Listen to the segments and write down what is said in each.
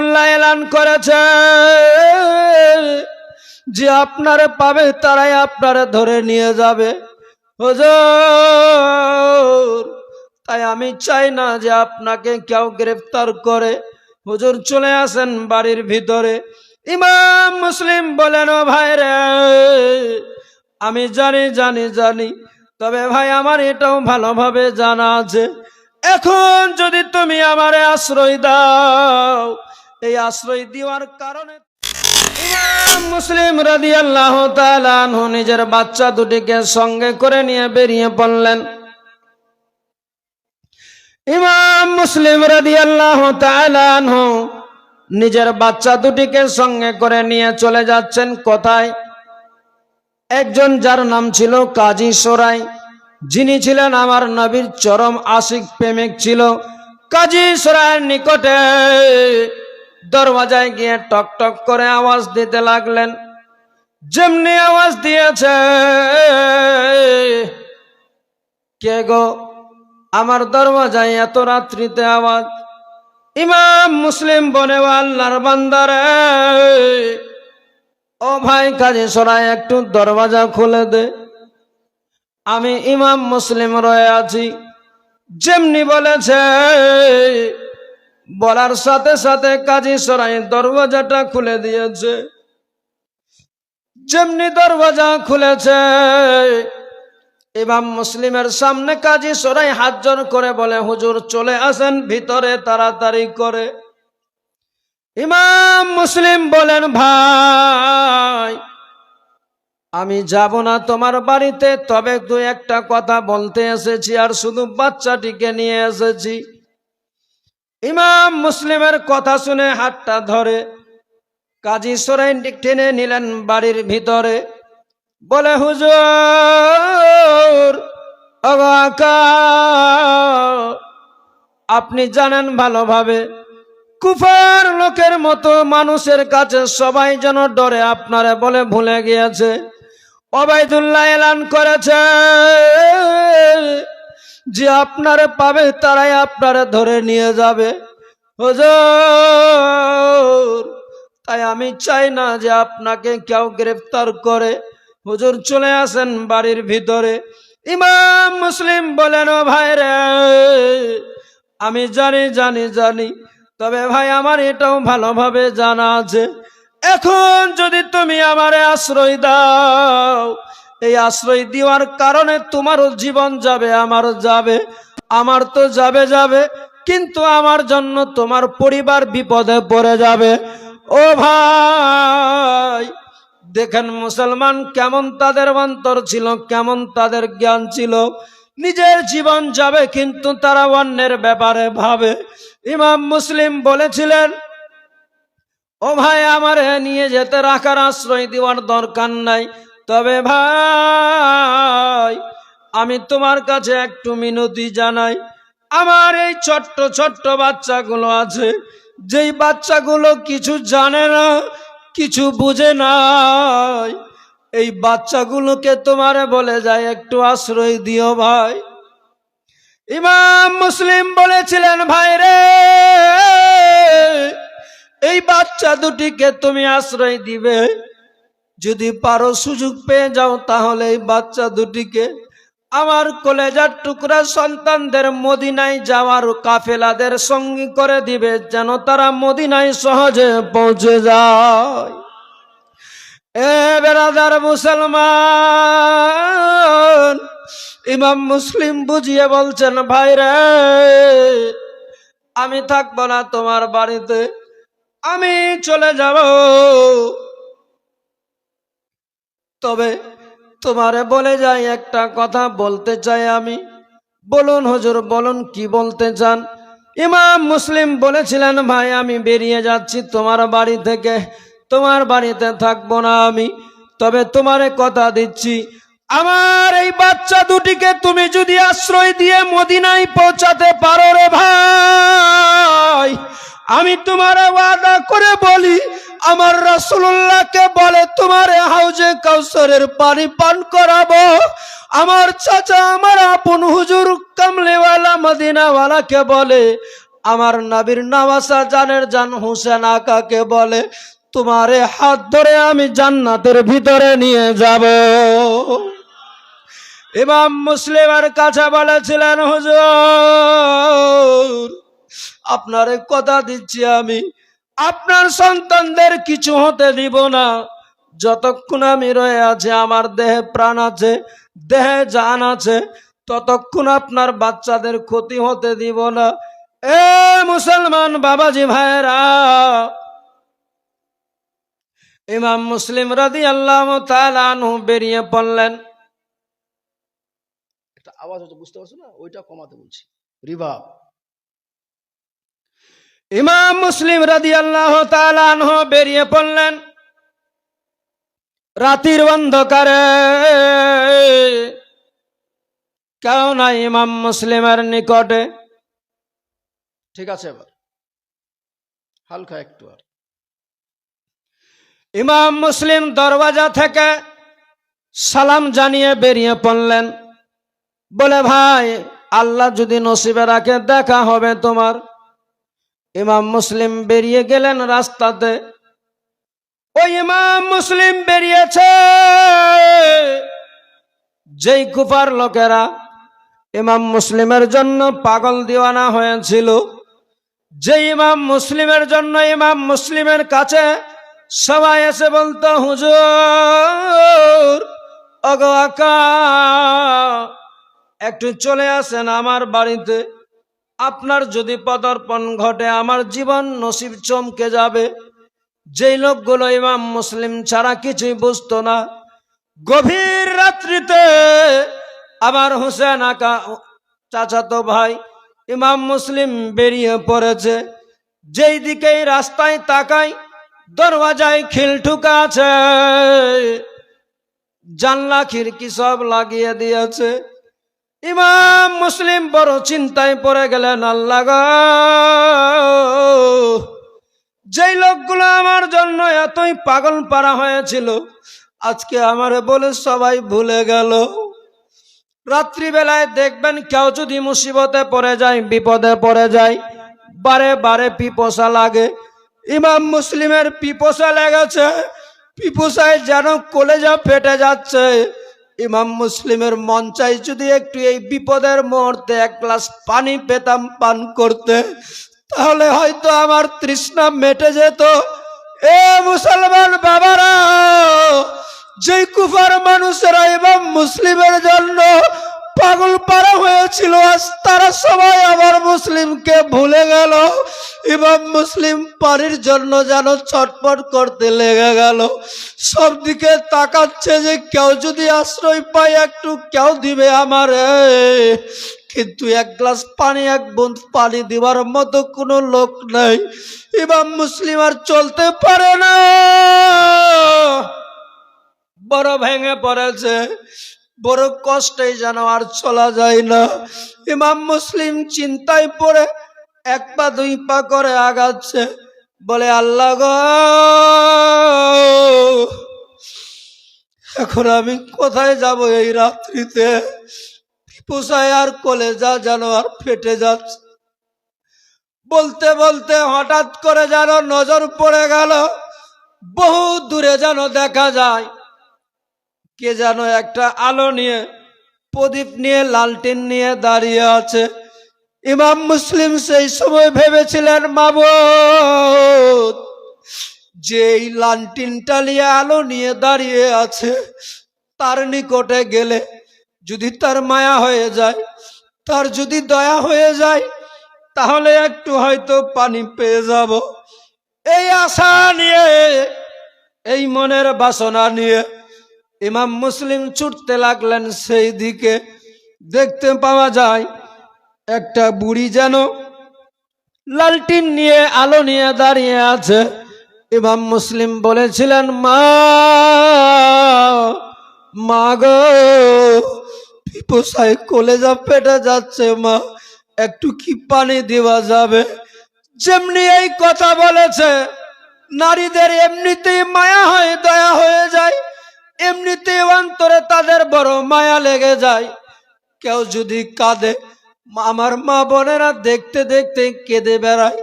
ওবায়দুল্লাহ এলান করেছে যে আপনারে পাবে, তারাই আপনারে ধরে নিয়ে যাবে। হুজুর, তাই আমি চাই না যে আপনাকে কেউ গ্রেফতার করে। হুজুর চলে আসেন বাড়ির ভিতরে। ইমাম মুসলিম বলেন, ও ভাই রে, আমি জানি জানি জানি, তবে ভাই আমার এটাও ভালোভাবে জানা আছে। এখন যদি তুমি আমারে আশ্রয় দাও এই আশ্রয় দেওয়ার কারণে মুসলিম রাদি আল্লাহ নিজের বাচ্চা দুটিকে সঙ্গে করে নিয়ে বেরিয়ে পড়লেন। ইমাম মুসলিম রাদি আল্লাহ নিজের বাচ্চা দুটিকে সঙ্গে করে নিয়ে চলে যাচ্ছেন কোথায়? একজন যার নাম ছিল কাজী সরাই, যিনি ছিলেন আমার নবীর চরম আশিক প্রেমিক ছিল কাজী সোরাইয়ের নিকটে। দরওয়াজায় গিয়ে টক টক করে আওয়াজ দিতে লাগলেন। যেমনি আওয়াজ দিয়েছে, কে গো, আমার দরওয়াজায় এত রাত্রিতে আওয়াজ? ইমাম মুসলিম বনে আল্লাহর বান্দারে, ও ভাই, কাজী সরাই একটু দরওয়াজা খুলে দে। আমি ইমাম মুসলিম রয়ে আছি। যেমনি বলেছে বলার সাথে সাথে কাজী সরাই দরওয়াজাটা খুলে দিয়েছে। যেমনি দরওয়াজা খুলেছে, ইমাম মুসলিমের সামনে কাজী সরাই হাত জোর করে বলে, হুজুর, চলে আসেন, ভিতরে তাড়াতাড়ি করে। ইমাম মুসলিম বলেন, ভাই, আমি যাব না তোমার বাড়িতে, তবে দু একটা কথা বলতে এসেছি আর শুধু বাচ্চাটিকে নিয়ে এসেছি। ইমাম মুসলিমের কথা শুনে হাতটা ধরে কাজী সরাই টেনে নিলেন বাড়ির ভিতরে। বলে, হুজুর আপনি জানেন ভালোভাবে, কুফার লোকের মতো মানুষের কাছে সবাই যেন ডরে আপনারে বলে ভুলে গিয়েছে। অবায়দুল্লাহ এলান করেছে যে আপনারে পাবে তারাই আপনারে ধরে নিয়ে যাবে। হুজুর, তাই আমি চাই না যে আপনাকে কেউ গ্রেফতার করে। হুজুর চলে আসেন বাড়ির ভিতরে। ইমাম মুসলিম বলেন, ও ভাই রে, আমি জানি জানি জানি, তবে ভাই আমার এটাও ভালোভাবে জানা আছে। এখন যদি তুমি আমারে আশ্রয় দাও এই আশ্রয় দেওয়ার কারণে তোমারও জীবন যাবে আমারও যাবে, আমার তো যাবে যাবে, কিন্তু আমার জন্য তোমার পরিবার বিপদে পড়ে যাবে। ও ভাই, দেখেন মুসলমান কেমন তাদের অন্তর ছিল, কেমন তাদের জ্ঞান ছিল। নিজের জীবন যাবে, কিন্তু তারা অন্যের ব্যাপারে ভাবে। ইমাম মুসলিম বলেছিলেন, ও ভাই, আমার নিয়ে যেতে রাখার আশ্রয় দেওয়ার দরকার নাই। তবে ভাই, আমি তোমার কাছে একটু মিনতি জানাই। আমার এই ছোট্ট ছোট্ট বাচ্চাগুলো আছে। যেই বাচ্চাগুলো কিছু জানে না, কিছু বুঝে নাই, এই বাচ্চাগুলোকে তোমারে বলে যায়, একটু আশ্রয় দিও ভাই। ইমাম মুসলিম বলেছিলেন, ভাই রে, এই বাচ্চা দুটিকে তুমি আশ্রয় দিবে। যদি পারো সুযোগ পেয়ে যাও তাহলে এই বাচ্চা দুটিকে আমার কলেজার টুকরা সন্তানদের মদিনায় যাওয়ার কাফেলাদের সঙ্গী করে দিবে যেন তারা মদিনায় সহজে পৌঁছে যায়। এ মুসলমান, ইমাম মুসলিম বুঝিয়ে বলছেন, ভাই আমি থাকব না তোমার বাড়িতে, আমি চলে যাব। তবে তোমারে বলে যাই একটা কথা বলতে চাই আমি। বলুন হুজুর, বলুন কি বলতে চান? ইমাম মুসলিম বলেছিলেন, ভাই, আমি বেরিয়ে যাচ্ছি তোমার বাড়ি থেকে। তোমার বাড়িতে থাকব না আমি। তবে তোমারে কথা দিচ্ছি, আমার এই বাচ্চা দুটিকে তুমি যদি আশ্রয় দিয়ে মদিনায় পৌঁছাতে পারো রে ভাই, আমি তোমার ওয়াদা করে বলি আমার রাসূলুল্লাহকে বলে, তোমার হাউজে কাউসারের পানি পান করাবো। আমার চাচা, আমার আপন হুজুর কামলেওয়ালা মদিনাওয়ালাকে বলে, আমার নাবির নামাসা জানের জান হুসেন আকাকে বলে, তোমারে হাত ধরে আমি জান্নাতের ভিতরে নিয়ে যাব। ইমাম মুসলিমের কাছে বলেছিলেন, হুজুর, আপনারে কথা দিচ্ছি আমি আপনার সন্তানদের কিছু হতে দিব না। যতক্ষণ আমি রয়ে আছে, আমার দেহে প্রাণ আছে, দেহে জান আছে, ততক্ষণ আপনার বাচ্চাদের ক্ষতি হতে দিব না। এ মুসলমান বাবাজি ভাইরা ইমাম মুসলিম রাদি আল্লাহ তালানহু বেরিয়ে পড়লেন। আওয়াজ হচ্ছে বুঝতে পারছ না? ওইটা কমাতে বলছি। রিভাব। ইমাম মুসলিম রাদি আল্লাহ তালানহু বেরিয়ে পড়লেন। রাতির অন্ধকারে। কেউ না ইমাম মুসলিমের নিকটে। ঠিক আছে এবার। হালকা একটু আর। ইমাম মুসলিম দরওয়াজা থেকে সালাম জানিয়ে বেরিয়ে পড়লেন। বলে, ভাই, আল্লাহ যদি নসিবে রাখে, দেখা হবে তোমার। ইমাম মুসলিম বেরিয়ে গেলেন রাস্তাতে। ওই ইমাম মুসলিম বেরিয়েছে। যেই কুফার লোকেরা ইমাম মুসলিমের জন্য পাগল দিওয়ানা হয়েছিল যে ইমাম মুসলিমের জন্য ইমাম মুসলিমের কাছে সবাই এসে বলতো, হুজুর অগো আকা, একটু চলে আসেন আমার বাড়িতে। আপনার যদি পদার্পণ ঘটে, আমার জীবন নসিব চমকে যাবে। যেই লোকগুলো ইমাম মুসলিম ছাড়া কিছুই বুঝতো না। গভীর রাত্রিতে আমার হুসেন আকা চাচাতো ভাই ইমাম মুসলিম বেরিয়ে পড়েছে। যেই দিকেই রাস্তায় তাকাই দরওয়াজায় খিল ঠুকা আছে। জানলা খিড়কি সব লাগিয়ে দিয়েছে। ইমাম মুসলিম বড় চিন্তায় পড়ে গেলেন, আল্লাহ যেই লোকগুলো আমার জন্য এতই পাগল পারা হয়েছিল, আজকে আমার বলে সবাই ভুলে গেল। রাত্রিবেলায় দেখবেন কেউ যদি মুসিবতে পড়ে যায়, বিপদে পড়ে যায়, বারে বারে পিপোসা লাগে। ইমাম মুসলিমের পিপোসা লেগেছে, পিপোসায় যেন কলেজা ফেটে যাচ্ছে। ইমাম মুসলিমের মন চাই যদি একটু এই বিপদের মুহূর্তে এক গ্লাস পানি পেতাম, পান করতে, তাহলে হয়তো আমার তৃষ্ণা মেটে যেত। এ মুসলমান বাবারা যে কুফার মানুষেরা এবং মুসলিমের জন্য পাগল পারা হয়েছিল। আজ তারা সবাই আবার মুসলিমকে ভুলে গেল। এবং মুসলিম পানির জন্য যেন ছটপট করতে লেগে গেল। সব দিকে তাকাচ্ছে যে কেউ যদি আশ্রয় পায়, একটু কেউ দিবে আমারে। কিন্তু এক গ্লাস পানি, এক বুঁদ পানি দেওয়ার মতো কোনো লোক নাই। ইমাম মুসলিম আর চলতে পারে না। বড় ভেঙে পড়েছে। বড় কষ্টে যেন আর চলা যায় না। ইমাম মুসলিম চিন্তায় পড়ে, এক পা দুই পা করে আগাচ্ছে। বলে, আল্লাহ গো! এখন আমি কোথায় যাব এই রাত্রিতে? পোষায় আর কলেজা যেন আর ফেটে যাচ্ছে। বলতে বলতে হঠাৎ করে যেন নজর পড়ে গেল, বহু দূরে যেন দেখা যায়। কে যেন একটা আলো নিয়ে, প্রদীপ নিয়ে লালটিন নিয়ে দাঁড়িয়ে আছে। ইমাম মুসলিম সেই সময় ভেবেছিলেন, মাবুদ যে এই লালটিনটা নিয়ে আলো নিয়ে দাঁড়িয়ে আছে, তার নিকটে গেলে যদি তার মায়া হয়ে যায়, তার যদি দয়া হয়ে যায়, তাহলে একটু হয়তো পানি পেয়ে যাব। এই আশা নিয়ে, এই মনের বাসনা নিয়ে ইমাম মুসলিম ছুটতে লাগলেন সেই দিকে দেখতে পাওয়া যায়, একটা বুড়ি যেন লালটিন নিয়ে, আলো নিয়ে দাঁড়িয়ে আছে। ইমাম মুসলিম বলেছিলেন, মা মা গো, পিপোসায় কলেজা পেটে যাচ্ছে, মা, একটু কি পানি দেওয়া যাবে? যেমনি এই কথা বলেছে, নারীদের এমনিতেই মায়া হয়ে, দয়া হয়ে যায়। এমনিতেই অন্তরে তাদের বড় মায়া লেগে যায়। কেউ যদি কাঁদে, আমার মা বোনেরা দেখতে দেখতে কেঁদে বেড়ায়।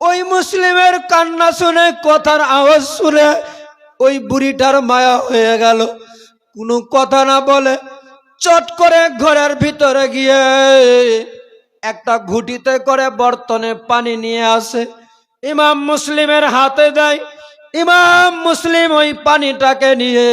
ওই মুসলিমের কান্না শুনে, কথার আওয়াজ শুনে ওই বুড়িটার মায়া হয়ে গেল। কোনো কথা না বলে চট করে ঘরের ভিতরে গিয়ে একটা ঘুটিতে করে বর্তনে পানি নিয়ে আসে। ইমাম মুসলিমের হাতে দেয় ইমাম মুসলিম ওই পানিটাকে নিয়ে